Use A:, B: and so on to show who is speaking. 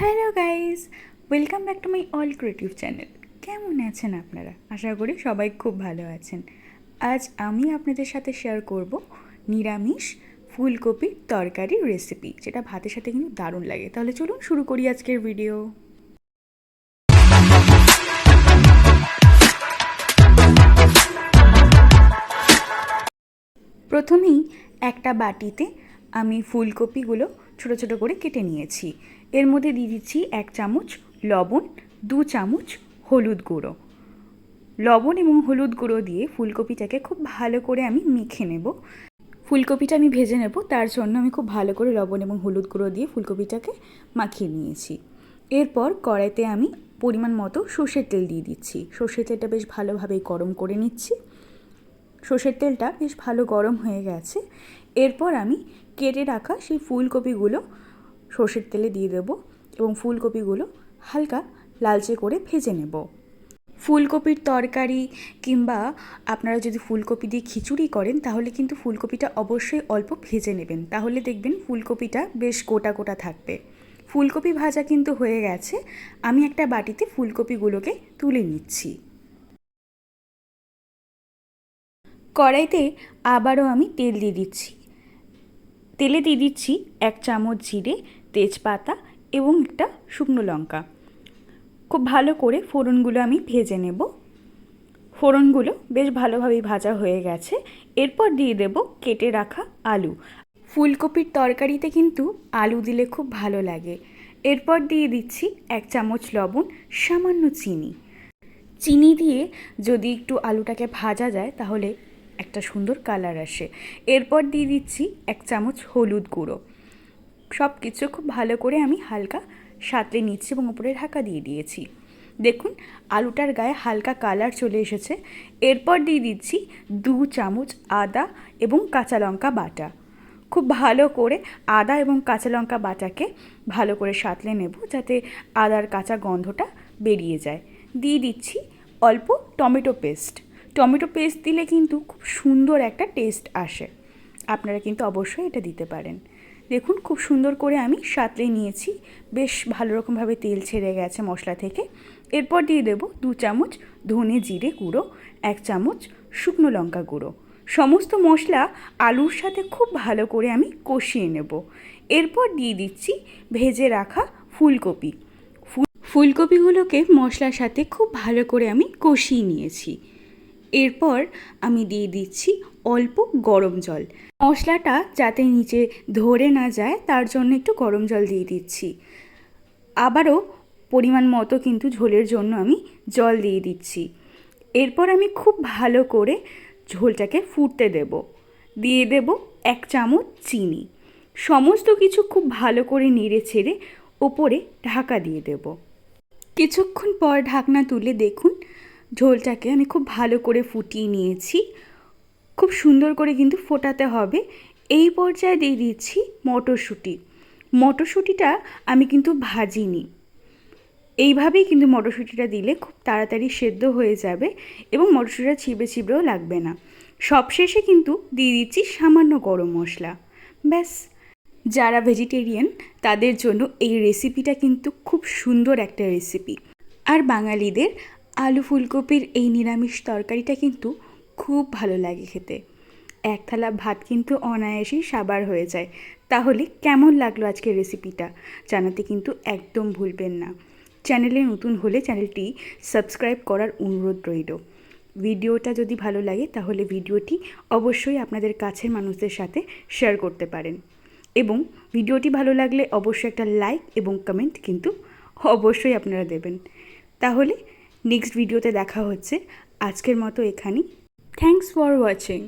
A: Hello guys, welcome back to my all creative channel. কেমন আছেন আপনারা? আশা করি সবাই খুব ভালো আছেন। আজ আমি আপনাদের সাথে শেয়ার করব নিরামিষ ফুলকপির তরকারি রেসিপি যেটা ভাতের সাথে কিন্তু দারুণ লাগে। তাহলে চলুন শুরু করি আজকের ভিডিও প্রথমেই একটা বাটিতে আমি ফুলকপিগুলো ছোট ছোট করে কেটে নিয়েছি। এর মধ্যে দিয়ে দিচ্ছি এক চামচ লবণ, দু চামচ হলুদ গুঁড়ো। লবণ এবং হলুদ গুঁড়ো দিয়ে ফুলকপিটাকে খুব ভালো করে আমি মেখে নেব। ফুলকপিটা আমি ভেজে নেব, তার জন্য আমি খুব ভালো করে লবণ এবং হলুদ গুঁড়ো দিয়ে ফুলকপিটাকে মাখিয়ে নিয়েছি। এরপর কড়াইতে আমি পরিমাণ মতো সর্ষের তেল দিয়ে দিচ্ছি। সর্ষের তেলটা বেশ ভালোভাবেই গরম করে নিচ্ছি। সর্ষের তেলটা বেশ ভালো গরম হয়ে গেছে। এরপর আমি কেটে রাখা সেই ফুলকপিগুলো সর্ষের তেলে দিয়ে দেবো এবং ফুলকপিগুলো হালকা লালচে করে ভেজে নেব। ফুলকপির তরকারি কিংবা আপনারা যদি ফুলকপি দিয়ে খিচুড়ি করেন, তাহলে কিন্তু ফুলকপিটা অবশ্যই অল্প ভেজে নেবেন। তাহলে দেখবেন ফুলকপিটা বেশ গোটা গোটা থাকবে। ফুলকপি ভাজা কিন্তু হয়ে গেছে। আমি একটা বাটিতে ফুলকপিগুলোকে তুলে নিচ্ছি। কড়াইতে আবারও আমি তেল দিয়ে দিচ্ছি। তেলে দিয়ে দিচ্ছি এক চামচ জিরে, তেজপাতা এবং একটা শুকনো লঙ্কা। খুব ভালো করে ফোড়নগুলো আমি ভেজে নেব। ফোড়নগুলো বেশ ভালোভাবেই ভাজা হয়ে গেছে। এরপর দিয়ে দেব কেটে রাখা আলু। ফুলকপির তরকারিতে কিন্তু আলু দিলে খুব ভালো লাগে। এরপর দিয়ে দিচ্ছি এক চামচ লবণ, সামান্য চিনি। চিনি দিয়ে যদি একটু আলুটাকে ভাজা যায় তাহলে একটা সুন্দর কালার আসে। এরপর দিয়ে দিচ্ছি এক চামচ হলুদ গুঁড়ো। সব কিছু খুব ভালো করে আমি হালকা সাঁতলে নিচ্ছি এবং উপরে ঢাকা দিয়ে দিয়েছি। দেখুন, আলুটার গায়ে হালকা কালার চলে এসেছে। এরপর দিয়ে দিচ্ছি দু চামচ আদা এবং কাঁচা লঙ্কা বাটা। খুব ভালো করে আদা এবং কাঁচা লঙ্কা বাটাকে ভালো করে সাঁতলে নেব যাতে আদার কাঁচা গন্ধটা বেরিয়ে যায়। দিয়ে দিচ্ছি অল্প টমেটো পেস্ট। টমেটো পেস্ট দিলে কিন্তু খুব সুন্দর একটা টেস্ট আসে। আপনারা কিন্তু অবশ্যই এটা দিতে পারেন। দেখুন, খুব সুন্দর করে আমি সাঁতলে নিয়েছি। বেশ ভালো রকমভাবে তেল ছেড়ে গেছে মশলা থেকে। এরপর দিয়ে দেবো দু চামচ ধনে জিরে গুঁড়ো, এক চামচ শুকনো লঙ্কা গুঁড়ো। সমস্ত মশলা আলুর সাথে খুব ভালো করে আমি কষিয়ে নেব। এরপর দিয়ে দিচ্ছি ভেজে রাখা ফুলকপি। ফুলকপিগুলোকে মশলার সাথে খুব ভালো করে আমি কষিয়ে নিয়েছি। এরপর আমি দিয়ে দিচ্ছি অল্প গরম জল। মশলাটা যাতে নিচে ধরে না যায়, তার জন্য একটু গরম জল দিয়ে দিচ্ছি। আবারও পরিমাণ মতো কিন্তু ঝোলের জন্য আমি জল দিয়ে দিচ্ছি। এরপর আমি খুব ভালো করে ঝোলটাকে ফুটতে দেব। দিয়ে দেব এক চামচ চিনি। সমস্ত কিছু খুব ভালো করে নেড়ে ছেড়ে ওপরে ঢাকা দিয়ে দেব। কিছুক্ষণ পর ঢাকনা তুলে দেখুন ঝোলটাকে আমি খুব ভালো করে ফুটিয়ে নিয়েছি। খুব সুন্দর করে কিন্তু ফোটাতে হবে। এই পর্যায়ে দিয়ে দিচ্ছি মটরশুঁটি। মটরশুঁটিটা আমি কিন্তু ভাজিনি। এইভাবেই কিন্তু মটরশুঁটিটা দিলে খুব তাড়াতাড়ি সেদ্ধ হয়ে যাবে এবং মটরশুঁটিটা ছিবড়ে ছিবড়েও লাগবে না। সবশেষে কিন্তু দিয়ে দিচ্ছি সামান্য গরম মশলা। ব্যাস। যারা ভেজিটেরিয়ান, তাদের জন্য এই রেসিপিটা কিন্তু খুব সুন্দর একটা রেসিপি। আর বাঙালিদের আলু ফুলকপির এই নিরামিষ তরকারিটা কিন্তু খুব ভালো লাগে খেতে। এক থালা ভাত কিন্তু অনায়াসেই সাবার হয়ে যায়। তাহলে কেমন লাগল আজকের রেসিপিটা? জানাতে কিন্তু একদম ভুলবেন না। চ্যানেলে নতুন হলে চ্যানেলটি সাবস্ক্রাইব করার অনুরোধ রইল। ভিডিওটা যদি ভালো লাগে তাহলে ভিডিওটি অবশ্যই আপনাদের কাছের মানুষদের সাথে শেয়ার করতে পারেন। এবং ভিডিওটি ভালো লাগলে অবশ্যই একটা লাইক এবং কমেন্ট কিন্তু অবশ্যই আপনারা দেবেন। তাহলে নেক্সট ভিডিওতে দেখা হচ্ছে। আজকের মতো এখানেই। Thanks for watching